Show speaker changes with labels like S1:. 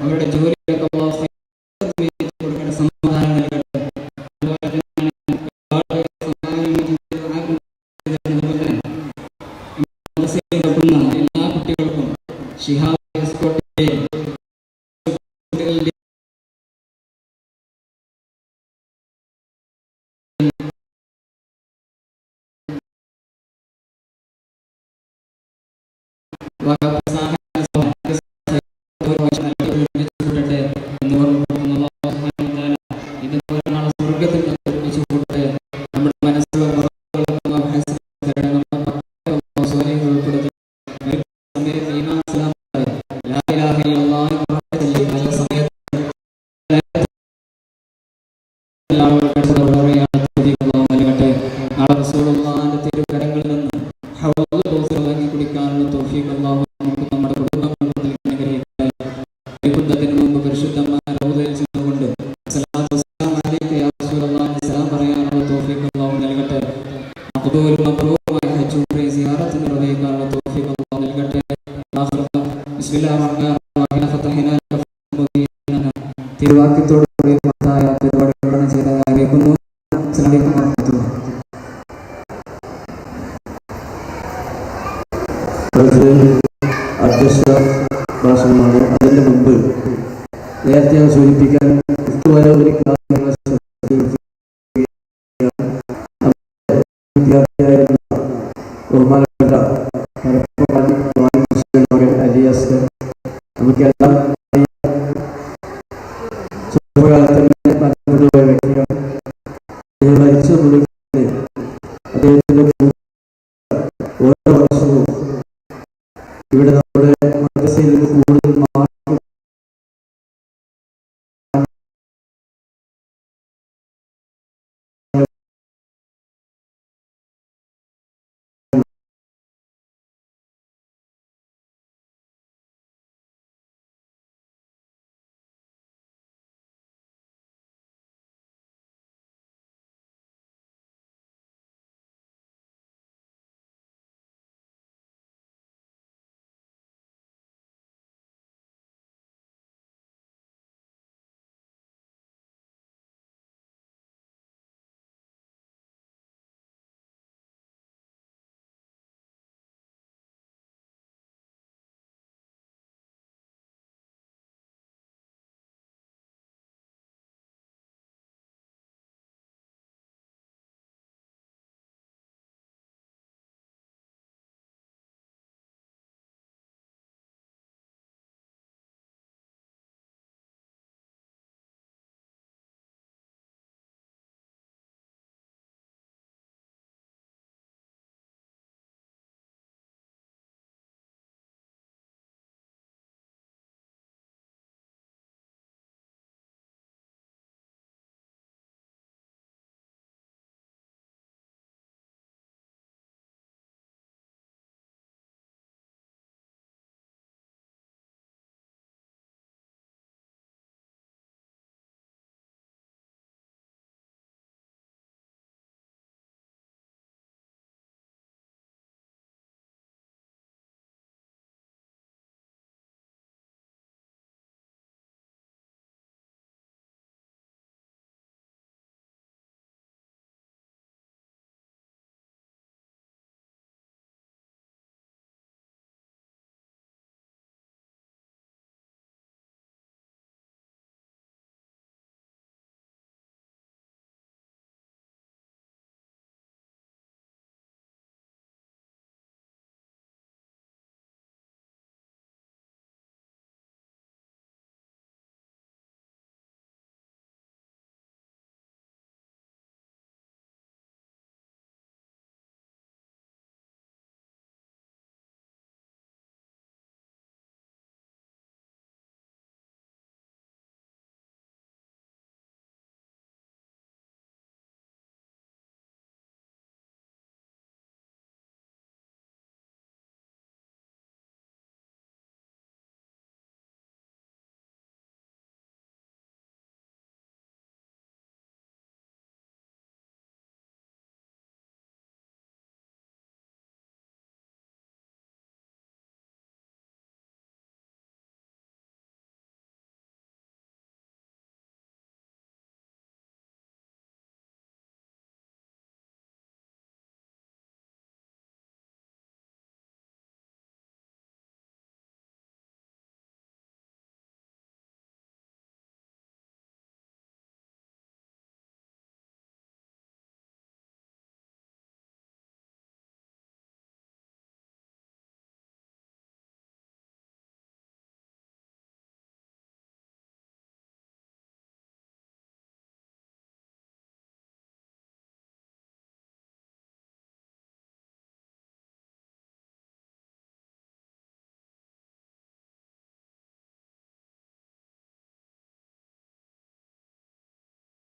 S1: അവരുടെ ജോലിയൊക്കെ എല്ലാ കുട്ടികൾക്കും ഷിഹാബ് എസ്കോട്ടിന്റെ വകുപ്പ് ഇലാഹ ഇല്ലല്ലാഹ് നല്ല സമയത്ത്. നാളെ റസൂലുള്ളാഹിന്റെ തിരുകരങ്ങളിൽ നിന്ന് തിരുവാക്യത്തോട് മഹത്തായ പരിപാടികളാണ് ചെയ്തതായി അറിയിക്കുന്നു
S2: അധ്യക്ഷ ഭാഷണമാണ് അതിന്റെ മുമ്പ് നേരത്തെ ഞാൻ സൂചിപ്പിക്കാൻ ഇതുവരെ ഒരു വിദ്യാർത്ഥിയായിരുന്ന ബഹുമാന ഇവിടെ